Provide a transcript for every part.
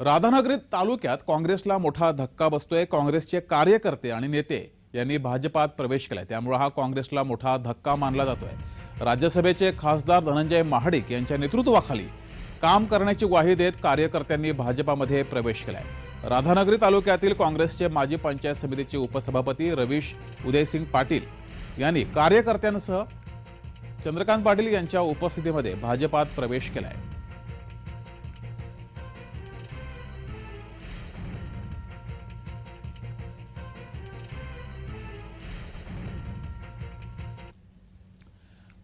राधानगरी तालुक्यात काँग्रेसला मोठा धक्का बसतोय काँग्रेसचे कार्यकर्ते आणि नेते. यांनी भाजपात प्रवेश केलाय. त्यामुळे हा काँग्रेसला मोठा धक्का मानला जातोय. राज्यसभेचे खासदार धनंजय महाडिक यांच्या नेतृत्वाखाली काम करण्याची ग्वाही देत कार्यकर्त्यांनी भाजपामध्ये प्रवेश केलाय. राधानगरी तालुक्यातील काँग्रेसचे माजी पंचायत समितीचे उपसभापती रवीश उदयसिंग पाटील यांनी कार्यकर्त्यांसह चंद्रकांत पाटील यांच्या उपस्थितीमध्ये भाजपात प्रवेश केलाय.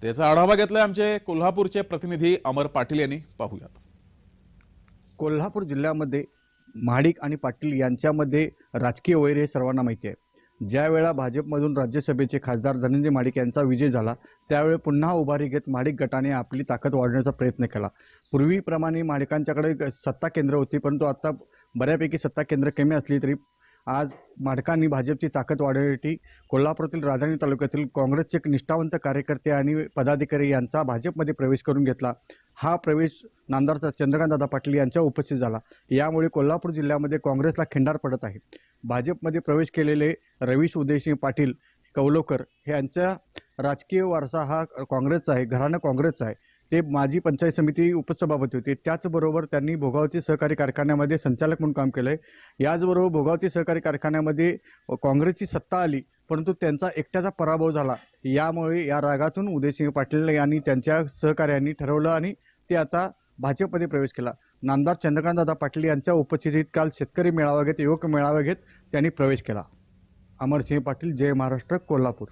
त्याचा आढावा घेतलाय आमचे कोल्हापूरचे प्रतिनिधी अमर पाटील यांनी. पाहूयात. कोल्हापूर जिल्ह्यामध्ये महाडिक आणि पाटील यांच्यामध्ये राजकीय वैर हे सर्वांना माहिती आहे. ज्या वेळा भाजपमधून राज्यसभेचे खासदार धनंजय महाडिक यांचा विजय झाला त्यावेळी पुन्हा उभारी घेत महाडिक गटाने आपली ताकद वाढवण्याचा प्रयत्न केला. पूर्वीप्रमाणे माडिकांच्याकडे सत्ता केंद्र होती परंतु आता बऱ्यापैकी सत्ता केंद्र कमी असली तरी आज माडकांनी भाजपची ताकद वाढवण्यासाठी कोल्हापुरातील राजधानी तालुक्यातील काँग्रेसचे एक निष्ठावंत कार्यकर्ते आणि पदाधिकारी यांचा भाजपमध्ये प्रवेश करून घेतला. हा प्रवेश नामदार चंद्रकांतदादा पाटील यांच्या उपस्थित झाला. यामुळे कोल्हापूर जिल्ह्यामध्ये काँग्रेसला खिंडार पडत आहे. भाजपमध्ये प्रवेश केलेले रवीश उदयसिंह पाटील कौलोकर हे यांचा राजकीय वारसा हा काँग्रेसचा आहे घराणं काँग्रेसचा आहे. ते माजी पंचायत समिती उपसभापती होते. त्याचबरोबर त्यांनी भोगावती सहकारी कारखान्यामध्ये संचालक म्हणून काम केलं आहे याचबरोबर भोगावती सहकारी कारखान्यामध्ये काँग्रेसची सत्ता आली परंतु त्यांचा एकट्याचा पराभव झाला. यामुळे या रागातून उदयसिंह पाटील यांनी त्यांच्या सहकार्यांनी ठरवलं आणि ते आता भाजपमध्ये प्रवेश केला. नामदार चंद्रकांतदादा पाटील यांच्या उपस्थितीत काल शेतकरी मेळावा घेत युवक मेळावा घेत त्यांनी प्रवेश केला. अमरसिंह पाटील जय महाराष्ट्र कोल्हापूर.